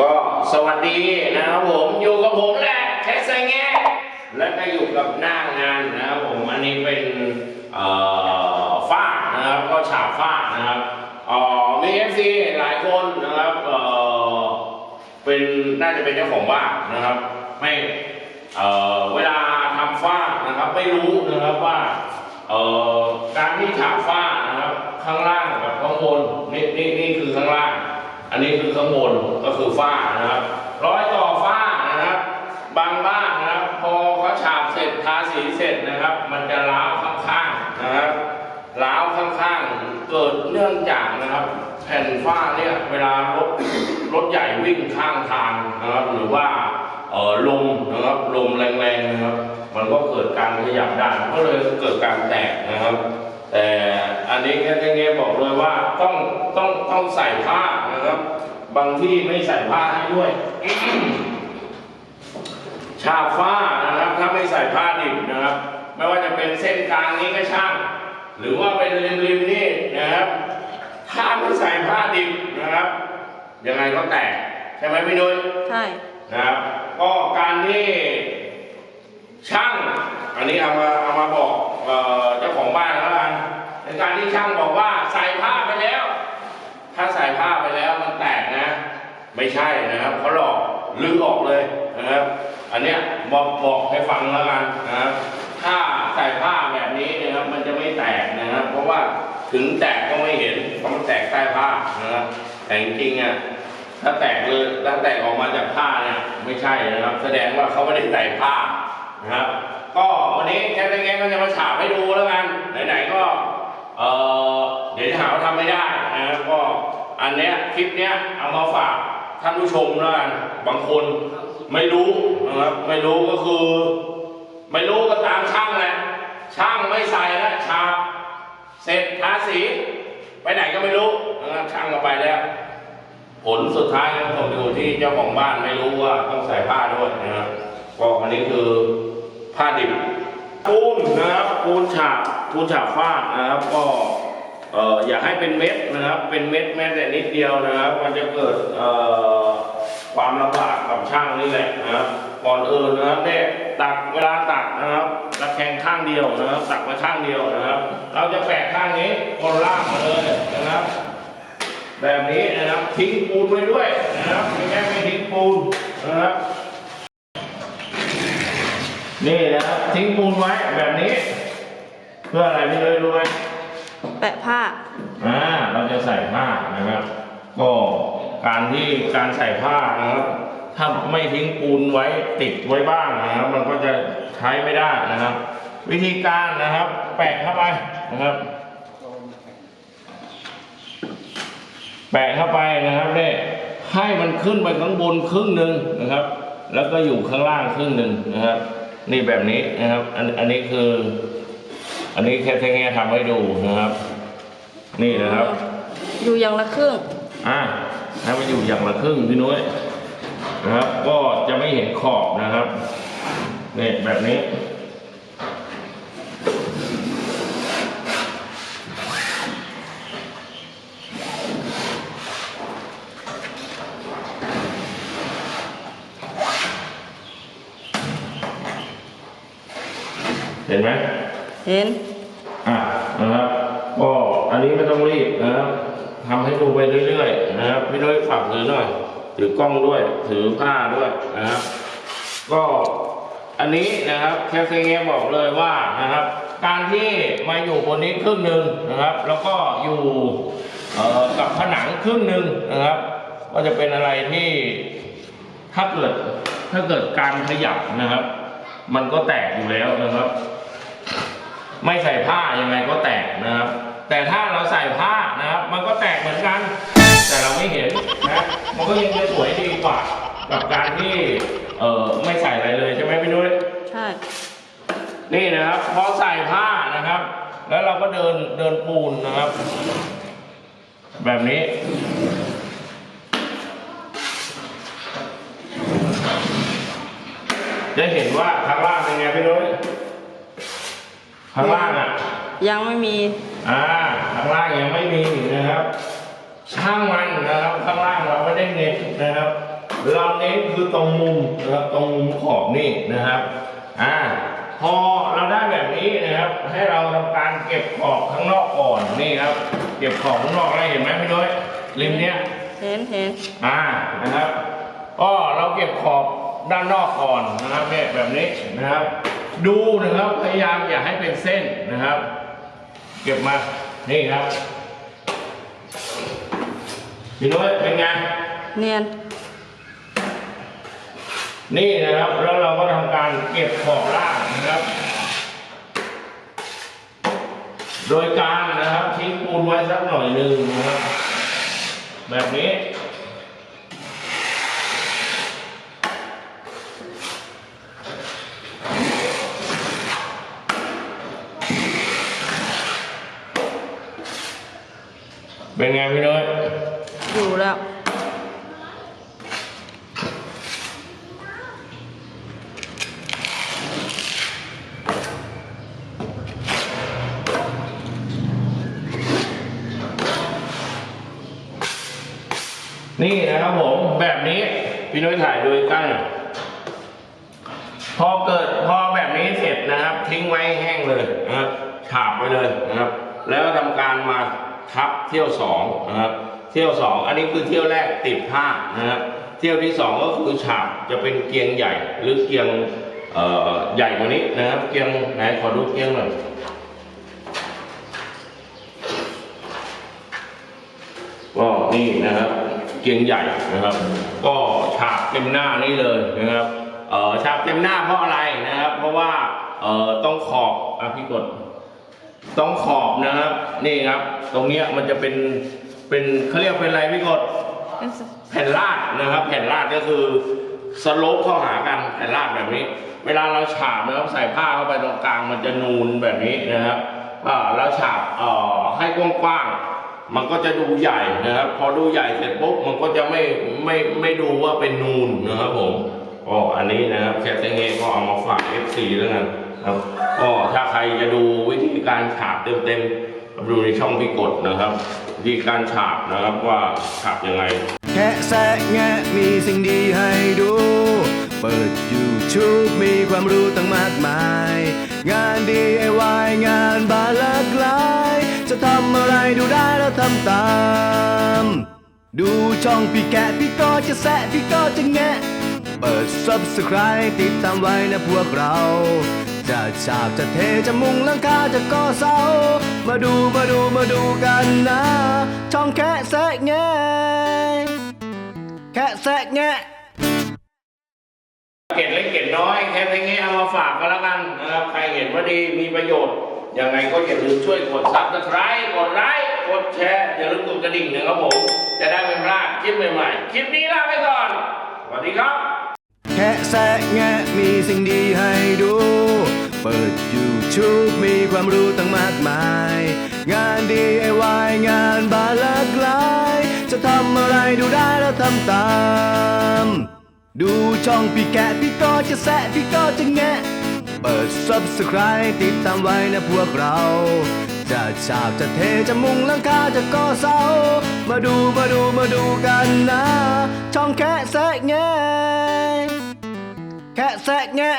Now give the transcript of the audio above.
ก็สวัสดีนะครับผมอยู่กับผมแหละแคสไซแงะและก็อยู่กับหน้างานนะครับผมอันนี้เป็นฝ้านะครับก็ฉาบฝ้านะครับมีเอฟซีหลายคนนะครับเป็นน่าจะเป็นเจ้าของบ้านนะครับ ไม่เวลาทำฝ้านะครับไม่รู้นะครับว่าการที่ฉาบฝ้านะครับข้างล่างกับข้างบนนี่นี่นี่คือข้างล่าง อันนี้คือข้างบนก็คือฝ้านะครับ ร้อยต่อฝ้านะครับ บางบ้านนะครับ พอเขาฉาบเสร็จทาสีเสร็จนะครับ มันจะร้าวข้างๆนะครับร้าวข้างๆ เกิดเนื่องจากนะครับ แผ่นฝ้าเนี่ยเวลารถรถใหญ่วิ่งข้างทางนะครับ หรือว่าเออลมนะครับลมแรงๆนะครับ มันก็เกิดการขยับได้ก็เลยเกิดการแตกนะครับ แต่อันนี้แค่แง่บอกเลยว่าต้องต้องต้องใส่ผ้า นะครับ บางที่ไม่ใส่ผ้าให้ด้วย ฉาบฝ้านะครับ ถ้าไม่ใส่ผ้าดิบนะครับ ไม่ว่าจะเป็นเส้นกลางนี้ก็ช่าง หรือว่าเป็นริมริมๆนี่นะครับ ถ้าไม่ใส่ผ้าดิบนะครับ ยังไงก็แตกใช่ไหมพี่นุ้ยใช่นะครับ ก็การที่ช่าง อันนี้เอามาเอามาบอกเอ่อเจ้าของบ้านแล้วกันในการที่ช่างบอกว่าใส่ผ้าไปแล้ว ถ้าใส่ผ้าไป แล้วมันแตกนะ ไม่ใช่นะครับเขาหลอกลือออกเลยนะครับ อันเนี้ยบอกบอกให้ฟังแล้วกันนะครับถ้าใส่ผ้าแบบนี้นะครับ มันจะไม่แตกนะครับ เพราะว่าถึงแตกก็ไม่เห็นเพราะมันแตกใต้ผ้านะครับแต่จริงๆอะถ้าแตกเลยถ้าแตกออกมาจากผ้าเนี่ยไม่ใช่นะครับ แสดงว่าเขาไม่ได้ใส่ผ้านะครับ ก็วันนี้แค่ไงก็จะมาฉาบให้ดูแล้วกันไหนๆก็เออเดี๋ยวจะหาว่าทำไม่ได้ อันเนี้ยคลิปเนี้ยเอามาฝากท่านผู้ชมแล้วกันบางคนไม่รู้นะครับไม่รู้ก็คือ ไม่รู้ก็ตามช่างแหละช่างไม่ใส่แล้วฉาบเสร็จทาสี ไปไหนก็ไม่รู้นะครับช่างก็ไปแล้ว ผลสุดท้ายก็ตกอยู่ที่เจ้าของบ้านไม่รู้ว่าต้องใส่ผ้าด้วยนะครับก็อันนี้คือผ้าดิบปูนนะครับปูนฉาบปูนฉาบฟานะครับก็ เอ่ออย่าให้เป็นเม็ดนะครับ เป็นเม็ดแม้แต่นิดเดียวนะครับ มันจะเกิดเอ่อความลำบากกับช่างนี่แหละนะครับก่อนอื่นนะครับเนี่ยตักเวลาตักนะครับตะแคงข้างเดียวนะครับ ตักมาข้างเดียวนะครับ เราจะแปะข้างนี้คนล่ากมาเลยนะครับ แบบนี้นะครับทิ้งปูนไว้ด้วยนะครับไม่ใช่ไม่ทิ้งปูนนะครับนี่นะครับทิ้งปูนไว้แบบนี้ เพื่ออะไรพี่เลยรู้ไหม แปะผ้า อ่าเราจะใส่ผ้านะครับ ก็การที่การใส่ผ้านะครับ ถ้าไม่ทิ้งปูนไว้ติดไว้บ้างนะครับ มันก็จะใช้ไม่ได้นะครับ วิธีการนะครับ แปะเข้าไปนะครับ แปะเข้าไปนะครับเนี่ยให้มันขึ้นไปข้างบนครึ่งหนึ่งนะครับ แล้วก็อยู่ข้างล่างครึ่งหนึ่งนะครับ นี่แบบนี้นะครับ อันอันนี้คือ อันนี้แค่แค่แง่ทำให้ดูนะครับ นี่นะครับ อยู่อย่างละครึ่งอ่าให้มันอยู่อย่างละครึ่งพี่นุ้ยนะครับ ก็จะไม่เห็นขอบนะครับนี่แบบนี้เห็นไหมเห็นอะ นะครับก็อันนี้ไม่ต้องรีบนะครับทำให้ดูไปเรื่อยๆนะครับพี่น้อยฝากถือหน่อย ถือกล้องด้วย ถือผ้าด้วยนะครับ ก็อันนี้นะครับแคสเซเงบอกเลยว่านะครับ การที่มาอยู่บนนี้ครึ่งหนึ่งนะครับ แล้วก็อยู่กับผนังครึ่งหนึ่งนะครับ ก็จะเป็นอะไรที่ถ้าเกิดถ้าเกิดการขยับนะครับ มันก็แตกอยู่แล้วนะครับ ไม่ใส่ผ้ายังไงก็แตกนะครับ แต่ถ้าเราใส่ผ้านะครับ มันก็แตกเหมือนกัน แต่เราไม่เห็นนะมันก็ยังจะสวยดีกว่า กับการที่เอ่อไม่ใส่อะไรเลยใช่ไหมพี่นุ้ยใช่นี่นะครับพอใส่ผ้านะครับ แล้วเราก็เดินเดินปูนนะครับ แบบนี้จะเห็นว่าข้างล่างเป็นไงพี่นุ้ย ข้างล่างอะ ยังไม่มี อ่า ข้างล่างยังไม่มีนะครับ ช่างมันนะครับ ข้างล่างเราไม่ได้เน็ตนะครับ เราเน้นคือตรงมุมนะครับ ตรงมุมขอบนี่นะครับ อ่า พอเราได้แบบนี้นะครับ ให้เราทำการเก็บขอบข้างนอกก่อนนี่ครับ เก็บขอบข้างนอกอะไรเห็นไหมพี่น้อยริมเนี้ย เห็นเห็นอ่า นะครับ ก็เราเก็บขอบด้านนอกก่อนนะครับเนี่ยแบบนี้นะครับ ดูนะครับพยายามอย่าให้เป็นเส้นนะครับ เก็บมา นี่ครับพี่น้อยเป็นไงเนียน นี่นะครับแล้วเราก็ทำการเก็บขอบล่างนะครับ โดยการนะครับทิ้งปูนไว้สักหน่อยหนึ่งนะครับ แบบนี้ เป็นไงพี่น้อยอยู่แล้ว นี่นะครับผมแบบนี้พี่น้อยถ่ายโดยใกล้พอเกิดพอแบบนี้เสร็จนะครับ ทิ้งไว้แห้งเลยนะครับฉาบไปเลยนะครับ แล้วก็ทำการมา ทับเที่ยวสองนะครับ เที่ยวสองอันนี้คือเที่ยวแรกติดผ้านะครับ เที่ยวที่สองก็คือฉาบจะเป็นเกียงใหญ่หรือเกียงใหญ่กว่านี้นะครับ เกียงไหนขอดูเกียงหน่อยก็นี่นะครับเกียงใหญ่นะครับ ก็ฉาบเต็มหน้านี่เลยนะครับเออฉาบเต็มหน้าเพราะอะไรนะครับ เพราะว่าเออต้องขอบอะพี่กดต้องขอบนะครับ นี่ครับ ตรงเนี้ยมันจะเป็นเป็นเขาเรียกเป็นอะไรพี่กดแผ่นลาดนะครับ แผ่นลาดก็คือสโลปเข้าหากันแผ่นลาดแบบนี้ เวลาเราฉาบนะครับใส่ผ้าเข้าไปตรงกลางมันจะนูนแบบนี้นะครับอ่าฉาบอ่อให้กว้างๆมันก็จะดูใหญ่นะครับ พอดูใหญ่เสร็จปุ๊บมันก็จะไม่ไม่ไม่ดูว่าเป็นนูนนะครับผมอ๋อันนี้นะครับแคทเทเงก็เอามาฝาก F4 แล้วกันครับก็ถ้าใครจะดูวิธีการฉาบเต็มๆ ดูในช่องพี่กดนะครับวิธีการฉาบนะครับว่าฉาบยังไง แคะแซะแงะมีสิ่งดีให้ดู เปิด YouTube มีความรู้ตั้งมากมาย งาน DIY งานบานหลากหลาย จะทำอะไรดูได้แล้วทำตาม ดูช่องพี่แกะพี่ก็จะแซะพี่ก็จะแงะ เปิด Subscribe ติดตามไว้นะพวกเรา จะฉาบจะเทจะมุงหลังคาจะก่อเสา มาดูมาดูมาดูกันนะ ช่องแคะแซะแงะแคะแซะแงะเก็ดเล็กเก็ดน้อยแค่นี้เอามาฝากกันแล้วกันนะครับใครเห็นว่าดีมีประโยชน์ยังไงก็อย่าลืมช่วยกดซับสไครต์กดไลค์กดแชร์อย่าลืมกดกระดิ่งนะครับผม จะได้ไม่พลาดคลิปใหม่ๆ คลิปนี้ลาไปก่อน สวัสดีครับ แคะแซะแงะมีสิ่งดีให้ดูเปิด YouTube มีความรู้ตั้งมากมาย งาน DIY งานบานหลากหลาย จะทำอะไรดูได้แล้วทำตาม ดูช่องพี่แกะพี่ก็จะแซะพี่ก็จะแงะ เปิด Subscribe ติดตามไว้นะพวกเรา จะฉาบจะเทจะมุงหลังคาจะก่อเสา มาดูมาดูมาดูกันนะ ช่องแคะแซะแงะแคะแซะแงะ